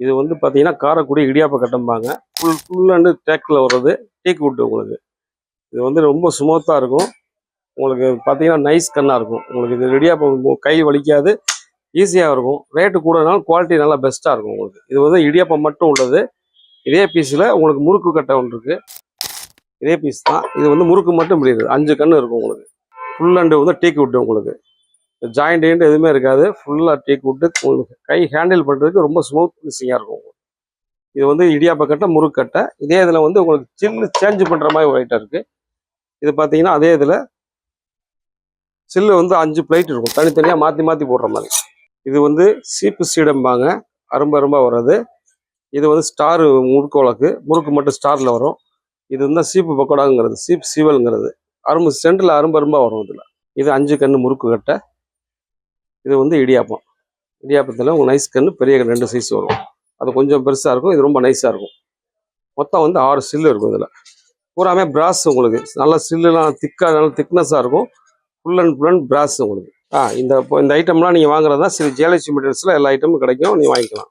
இது வந்து பார்த்தீங்கன்னா காரைக்குடி இடியாப்ப கட்டம்பாங்க. ஃபுல் ஃபுல் அண்டு டேக்கில் வர்றது டேக் விட்டு உங்களுக்கு. இது வந்து ரொம்ப ஸ்மூத்தாக இருக்கும். உங்களுக்கு பார்த்தீங்கன்னா நைஸ் கன்னாக இருக்கும். உங்களுக்கு இது இடியாப்பம் கை வலிக்காது. ஈஸியாக இருக்கும். ரேட்டு கூடனாலும் குவாலிட்டி நல்லா பெஸ்ட்டாக இருக்கும் உங்களுக்கு. இது வந்து இடியாப்பம் மட்டும் உள்ளது. இதே பீஸில் உங்களுக்கு முறுக்கு கட்டை ஒன்று இருக்குது இதே பீஸ் தான். இது வந்து முறுக்கு மட்டும் முடியுது அஞ்சு கன்று இருக்கும் உங்களுக்கு. ஃபுல் அண்டு வந்து டீக்கு விட்டு உங்களுக்கு. ஜாயிண்ட் கீண்ட் எதுவுமே இருக்காது. ஃபுல்லாக டீக் விட்டு உங்களுக்கு கை ஹேண்டில் பண்ணுறதுக்கு ரொம்ப ஸ்மூத் ஃபினிஷிங்காக இருக்கும் உங்களுக்கு. இது வந்து இடியாப்ப கட்டை முறுக்கு கட்டை இதே இதில் வந்து உங்களுக்கு சில்லு சேஞ்ச் பண்ணுற மாதிரி ஒரு ஐட்டம் இருக்குது இது பார்த்தீங்கன்னா அதே இதில் சில்லு வந்து அஞ்சு பிளேட் இருக்கும். தனித்தனியாக மாற்றி மாற்றி போடுற மாதிரி. இது வந்து சீப்பு சீடம்பாங்க. அரும்ப அரும்பாக வர்றது இது வந்து ஸ்டார் முறுக்கு வழக்கு. முறுக்கு மட்டும் ஸ்டாரில் வரும். இது வந்து சீப்பு பக்கோடாங்கிறது. சீப்பு சீவல்ங்கிறது. அரும்பு சென்டரில் அரும்பு அரும்பாக வரும் இதில். இது அஞ்சு கன்று முறுக்கு கட்டை. இது வந்து இடியாப்பம். இடியாப்பத்தில் உங்கள் நைஸ் கன்று பெரிய கன்று ரெண்டு சைஸ் வரும். அது கொஞ்சம் பெருசாக இருக்கும் இது ரொம்ப நைஸாக இருக்கும். மொத்தம் வந்து ஆறு சில்லு இருக்கும் இதில். பூராமே பிராஸ் உங்களுக்கு. நல்ல சில்லுலாம் திக்காக நல்ல திக்னஸாக இருக்கும். Full and full and brass உங்களுக்கு. ஆ இந்த இப்போ இந்த ஐட்டம்லாம் நீங்கள் வாங்குறது தான் சரி ஜியாலஜி மெட்டீரியல்ஸில் எல்லா ஐட்டமும் கிடைக்கும் நீங்கள் வாங்கிக்கலாம்.